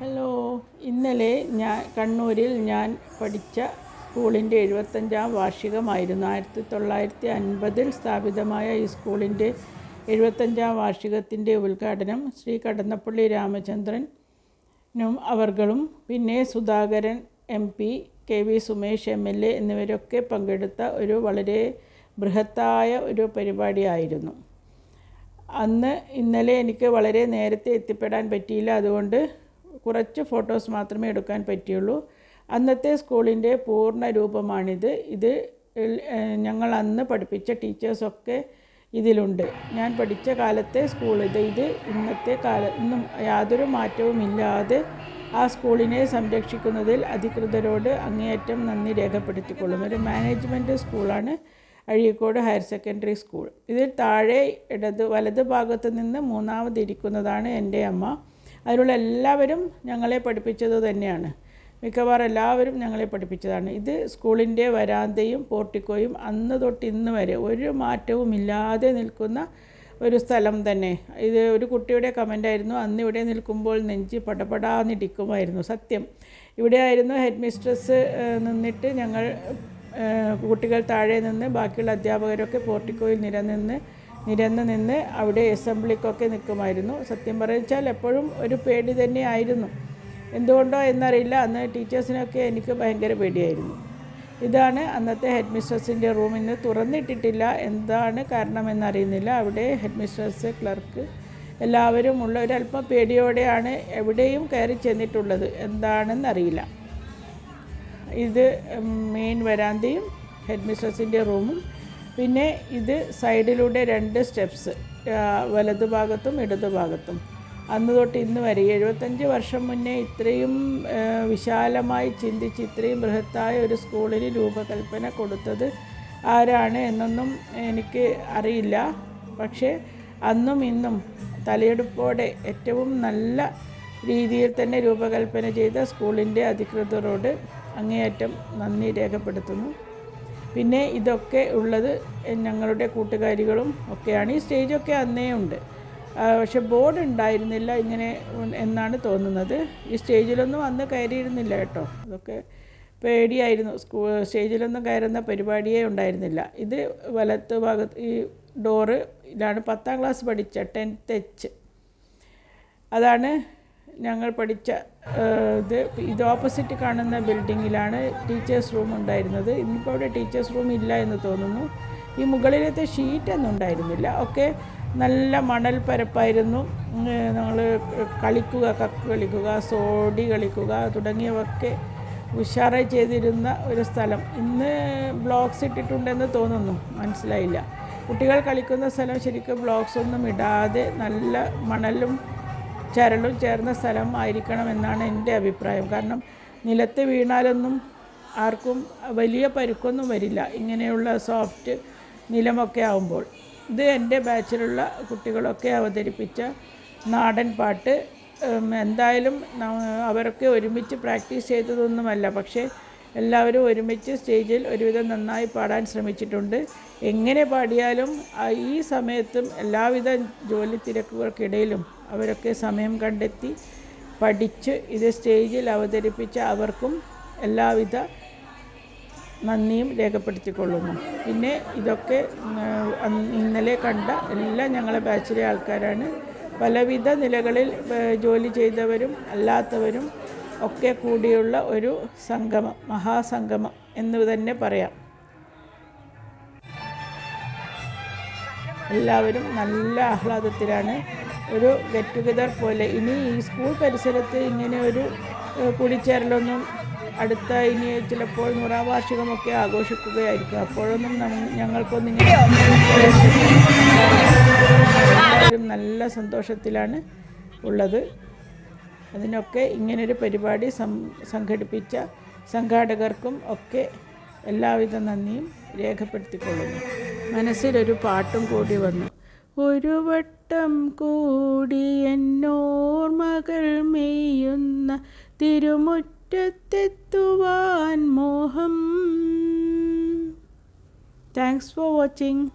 Hello ഇന്നലെ ഞാൻ കണ്ണൂരിൽ ഞാൻ പഠിച്ച സ്കൂളിന്റെ എഴുപത്തഞ്ചാം വാർഷികമായിരുന്നു. ആയിരത്തി തൊള്ളായിരത്തി അൻപതിൽ സ്ഥാപിതമായ ഈ സ്കൂളിന്റെ എഴുപത്തഞ്ചാം വാർഷികത്തിന്റെ ഉദ്ഘാടനം ശ്രീ കടന്നപ്പള്ളി രാമചന്ദ്രനും അവർകളും പിന്നെ Sudhakaran M P K V Sumesh M L A എന്നിവരൊക്കെ പങ്കെടുത്ത ഒരു വളരെ ബൃഹത്തായ ഒരു പരിപാടിയായിരുന്നു. അന്ന് ഇന്നലെ എനിക്ക് വളരെ നേരത്തെ എത്തിപ്പെടാൻ പറ്റിയില്ല. അതുകൊണ്ട് കുറച്ച് ഫോട്ടോസ് മാത്രമേ എടുക്കാൻ പറ്റിയുള്ളൂ. അന്നത്തെ സ്കൂളിന്റെ പൂർണ രൂപമാണിത്. ഇത് ഞങ്ങൾ അന്ന് പഠിപ്പിച്ച ടീച്ചേഴ്സൊക്കെ ഇതിലുണ്ട്. ഞാൻ പഠിച്ച കാലത്തെ സ്കൂൾ ഇത്. ഇത് ഇന്നത്തെ കാല ഇന്നും യാതൊരു മാറ്റവും ഇല്ലാതെ ആ സ്കൂളിനെ സംരക്ഷിക്കുന്നതിൽ അധികൃതരോട് അങ്ങേയറ്റം നന്ദി രേഖപ്പെടുത്തിക്കൊള്ളുന്നു. ഒരു മാനേജ്മെന്റ് സ്കൂളാണ് അഴീക്കോട് ഹയർ സെക്കൻഡറി സ്കൂൾ. ഇതിൽ താഴെ ഇടത് വലത് ഭാഗത്ത് നിന്ന് മൂന്നാമതിരിക്കുന്നതാണ് എന്റെ അമ്മ. അതിലുള്ള എല്ലാവരും ഞങ്ങളെ പഠിപ്പിച്ചത് തന്നെയാണ്. മിക്കവാറും എല്ലാവരും ഞങ്ങളെ പഠിപ്പിച്ചതാണ്. ഇത് സ്കൂളിന്റെ വരാന്തയും പോർട്ടിക്കോയും അന്ന് തൊട്ട് ഇന്ന് വരെ ഒരു മാറ്റവും ഇല്ലാതെ നിൽക്കുന്ന ഒരു സ്ഥലം തന്നെ. ഇത് ഒരു കുട്ടിയുടെ കമന്റായിരുന്നു അന്ന് ഇവിടെ നിൽക്കുമ്പോൾ നെഞ്ച് പടപടാന്നിടിക്കുമായിരുന്നു സത്യം. ഇവിടെയായിരുന്നു ഹെഡ് മിസ്ട്രസ് നിന്നിട്ട് ഞങ്ങൾ കുട്ടികൾ താഴെ നിന്ന് ബാക്കിയുള്ള അധ്യാപകരൊക്കെ പോർട്ടിക്കോയിൽ നിരനിന്ന് നിരന്ന് നിന്ന് അവിടെ അസംബ്ലിക്കൊക്കെ നിൽക്കുമായിരുന്നു. സത്യം പറഞ്ഞാൽ എപ്പോഴും ഒരു പേടി തന്നെയായിരുന്നു. എന്തുകൊണ്ടോ എന്നറിയില്ല. അന്ന് ടീച്ചേഴ്സിനൊക്കെ എനിക്ക് ഭയങ്കര പേടിയായിരുന്നു. ഇതാണ് അന്നത്തെ ഹെഡ് മിസ്ട്രസിന്റെ റൂം. ഇന്ന് തുറന്നിട്ടിട്ടില്ല. എന്താണ് കാരണമെന്നറിയുന്നില്ല. അവിടെ ഹെഡ് മിസ്ട്രസ് ക്ലർക്ക് എല്ലാവരും ഉള്ള ഒരല്പം പേടിയോടെയാണ് എവിടെയും കയറി ചെന്നിട്ടുള്ളത്. എന്താണെന്നറിയില്ല. ഇത് മെയിൻ വരാന്തയും ഹെഡ് മിസ്ട്രസിന്റെ റൂമും പിന്നെ ഇത് സൈഡിലൂടെ രണ്ട് സ്റ്റെപ്സ് വലതുഭാഗത്തും ഇടതുഭാഗത്തും ഇടതു ഭാഗത്തും. അന്ന് തൊട്ട് ഇന്ന് വരെ എഴുപത്തഞ്ച് വർഷം മുന്നേ ഇത്രയും വിശാലമായി ചിന്തിച്ച് ഇത്രയും ബൃഹത്തായ ഒരു സ്കൂളിന് രൂപകൽപ്പന കൊടുത്തത് ആരാണ് എന്നൊന്നും എനിക്ക് അറിയില്ല. പക്ഷേ അന്നും ഇന്നും തലയെടുപ്പോടെ ഏറ്റവും നല്ല രീതിയിൽ തന്നെ രൂപകൽപ്പന ചെയ്ത സ്കൂളിന്റെ അധികൃതരോട് അങ്ങേയറ്റം നന്ദി രേഖപ്പെടുത്തുന്നു. പിന്നെ ഇതൊക്കെ ഉള്ളത് ഞങ്ങളുടെ കൂട്ടുകാരികളും ഒക്കെയാണ്. ഈ സ്റ്റേജൊക്കെ അന്നേ ഉണ്ട്. പക്ഷെ ബോർഡ് ഉണ്ടായിരുന്നില്ല ഇങ്ങനെ എന്നാണ് തോന്നുന്നത്. ഈ സ്റ്റേജിലൊന്നും അന്ന് കയറിയിരുന്നില്ല കേട്ടോ. അതൊക്കെ പേടിയായിരുന്നു. സ്കൂ സ്റ്റേജിലൊന്നും കയറുന്ന പരിപാടിയേ ഉണ്ടായിരുന്നില്ല. ഇത് വലത്ത് ഭാഗത്ത് ഈ ഡോറ് ഇതാണ് പത്താം ക്ലാസ് പഠിച്ച ടെൻത്ത് എച്ച്. അതാണ് ഞങ്ങൾ പഠിച്ച ഇത് ഇത് ഓപ്പോസിറ്റ് കാണുന്ന ബിൽഡിങ്ങിലാണ് ടീച്ചേഴ്സ് റൂം ഉണ്ടായിരുന്നത്. ഇന്നിപ്പോൾ അവിടെ ടീച്ചേഴ്സ് റൂം ഇല്ല എന്ന് തോന്നുന്നു. ഈ മുകളിലത്തെ ഷീറ്റൊന്നും ഉണ്ടായിരുന്നില്ല. ഒക്കെ നല്ല മണൽ പരപ്പായിരുന്നു ഞങ്ങൾ കളിക്കുക കക്ക് കളിക്കുക സോടി കളിക്കുക തുടങ്ങിയവയൊക്കെ ഉഷാറായി ചെയ്തിരുന്ന ഒരു സ്ഥലം. ഇന്ന് ബ്ലോക്സ് ഇട്ടിട്ടുണ്ടെന്ന് തോന്നുന്നു. മനസ്സിലായില്ല. കുട്ടികൾ കളിക്കുന്ന സ്ഥലം ശരിക്കും ബ്ലോക്സ് ഒന്നും ഇടാതെ നല്ല മണലും ചരളും ചേർന്ന സ്ഥലം ആയിരിക്കണം എന്നാണ് എന്റെ അഭിപ്രായം. കാരണം നിലത്ത് വീണാലൊന്നും ആർക്കും വലിയ പരുക്കൊന്നും വരില്ല. ഇങ്ങനെയുള്ള സോഫ്റ്റ് നിലമൊക്കെ ആവുമ്പോൾ. ഇത് എന്റെ ബാച്ചിലുള്ള കുട്ടികളൊക്കെ അവതരിപ്പിച്ച നാടൻ പാട്ട്. എന്തായാലും അവരൊക്കെ ഒരുമിച്ച് പ്രാക്ടീസ് ചെയ്തതൊന്നുമല്ല. പക്ഷേ എല്ലാവരും ഒരുമിച്ച് സ്റ്റേജിൽ ഒരുവിധം നന്നായി പാടാൻ ശ്രമിച്ചിട്ടുണ്ട്. എങ്ങനെ പാടിയാലും ഈ സമയത്തും എല്ലാവിധ ജോലി തിരക്കുകൾക്കിടയിലും അവരൊക്കെ സമയം കണ്ടെത്തി പഠിച്ച് ഇത് സ്റ്റേജിൽ അവതരിപ്പിച്ച അവർക്കും എല്ലാവിധ നന്ദിയും രേഖപ്പെടുത്തിക്കൊള്ളുന്നു. പിന്നെ ഇതൊക്കെ ഇന്നലെ കണ്ട എല്ലാം ഞങ്ങളെ ബാച്ചിലെ ആൾക്കാരാണ്. പലവിധ നിലകളിൽ ജോലി ചെയ്തവരും അല്ലാത്തവരും ഒക്കെ കൂടിയുള്ള ഒരു സംഗമം മഹാസംഗമം എന്ന് തന്നെ പറയാം. എല്ലാവരും നല്ല ആഹ്ലാദത്തിലാണ്. ഒരു ഗെറ്റ് ടുഗദർ പോലെ. ഇനി ഈ സ്കൂൾ പരിസരത്ത് ഇങ്ങനെ ഒരു കൂടിച്ചേരലൊന്നും അടുത്ത ഇനി ചിലപ്പോൾ നൂറാം വാർഷികമൊക്കെ ആഘോഷിക്കുകയായിരിക്കും. അപ്പോഴൊന്നും ഞങ്ങൾക്കൊന്നും ഇങ്ങനെ നല്ല സന്തോഷത്തിലാണ് ഉള്ളത്. അതിനൊക്കെ ഇങ്ങനൊരു പരിപാടി സംഘടിപ്പിച്ച സംഘാടകർക്കും ഒക്കെ എല്ലാവിധ നന്ദിയും രേഖപ്പെടുത്തിക്കൊള്ളുന്നു. മനസ്സിലൊരു പാട്ടും കൂടി വന്നു. ഒരു വട്ടം കൂടി എന്നോർമകൾ മെയ്യുന്ന തിരുമുറ്റത്തെത്തുവാൻ മോഹം. Thanks for watching